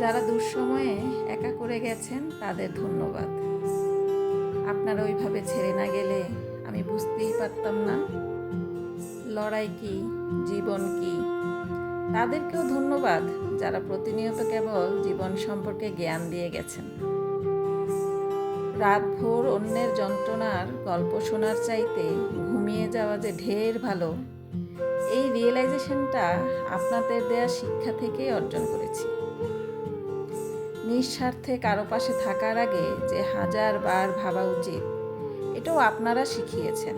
যারা দুঃসময়ে একা করে গেছেন, তাদের ধন্যবাদ। আপনারা ওইভাবে ছেড়ে না গেলে আমি বুঝতেই পারতাম না। লড়াই কি, জীবন কি? তাদেরকেও ধন্যবাদ যারা প্রতিনিয়ত কেবল জীবন সম্পর্কে জ্ঞান দিয়ে গেছেন। রাতভোর অন্যের যন্ত্রণার গল্প শোনার চাইতে ঘুমিয়ে যাওয়া যে ঢের ভালো, এই রিয়েলাইজেশনটা আপনাদের দেয়া শিক্ষা থেকেই অর্জন করেছি। নিঃস্বার্থে কারও পাশে থাকার আগে যে হাজার বার ভাবা উচিত, এটাও আপনারা শিখিয়েছেন।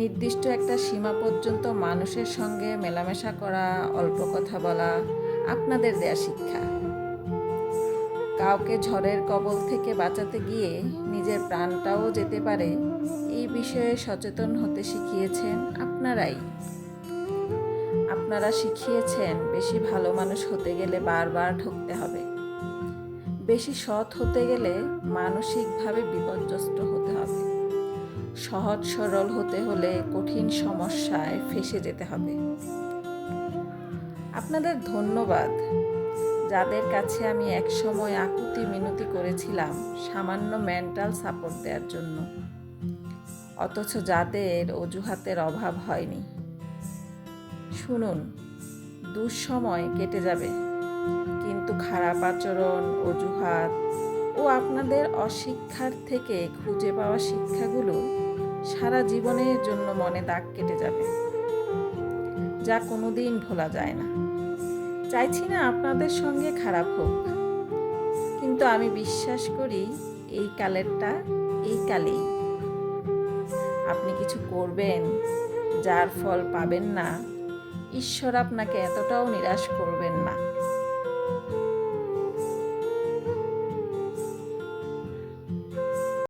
নির্দিষ্ট একটা সীমা পর্যন্ত মানুষের সঙ্গে মেলামেশা করা, অল্প কথা বলা আপনাদের দেয়া শিক্ষা। কাউকে ঝড়ের কবল থেকে বাঁচাতে গিয়ে নিজের প্রাণটাও যেতে পারে, এই বিষয়ে সচেতন হতে শিখিয়েছেন আপনারাই। আপনারা শিখিয়েছেন, বেশি ভালো মানুষ হতে গেলে বারবার ঠকতে হবে। বেশি সৎ হতে গেলে মানসিকভাবে বিপর্যস্ত হতে হবে। সহজ সরল হতে হলে কঠিন সমস্যায় ফেসে যেতে হবে। আপনাদের ধন্যবাদ। যাদের কাছে আমি একসময় আকুতি মিনতি করেছিলাম, সামান্য মেন্টাল সাপোর্ট দেওয়ার জন্য। অথচ যাদের অজুহাতের অভাব হয়নি। শুনুন, দুঃসময় কেটে যাবে। কিন্তু খারাপ আচরণ, অজুহাত ও আপনাদের অশিক্ষার থেকে খুঁজে পাওয়া শিক্ষাগুলো সারা জীবনের জন্য মনে দাগ কেটে যাবে, যা কোনোদিন ভোলা যায় না। চাইছি না আপনাদের সঙ্গে খারাপ হোক, কিন্তু আমি বিশ্বাস করি এই কালেরটা এই কালেই। আপনি কিছু করবেন, যার ফল পাবেন না ঈশ্বর আপনাকে এতটাও নিরাশ করবেন না।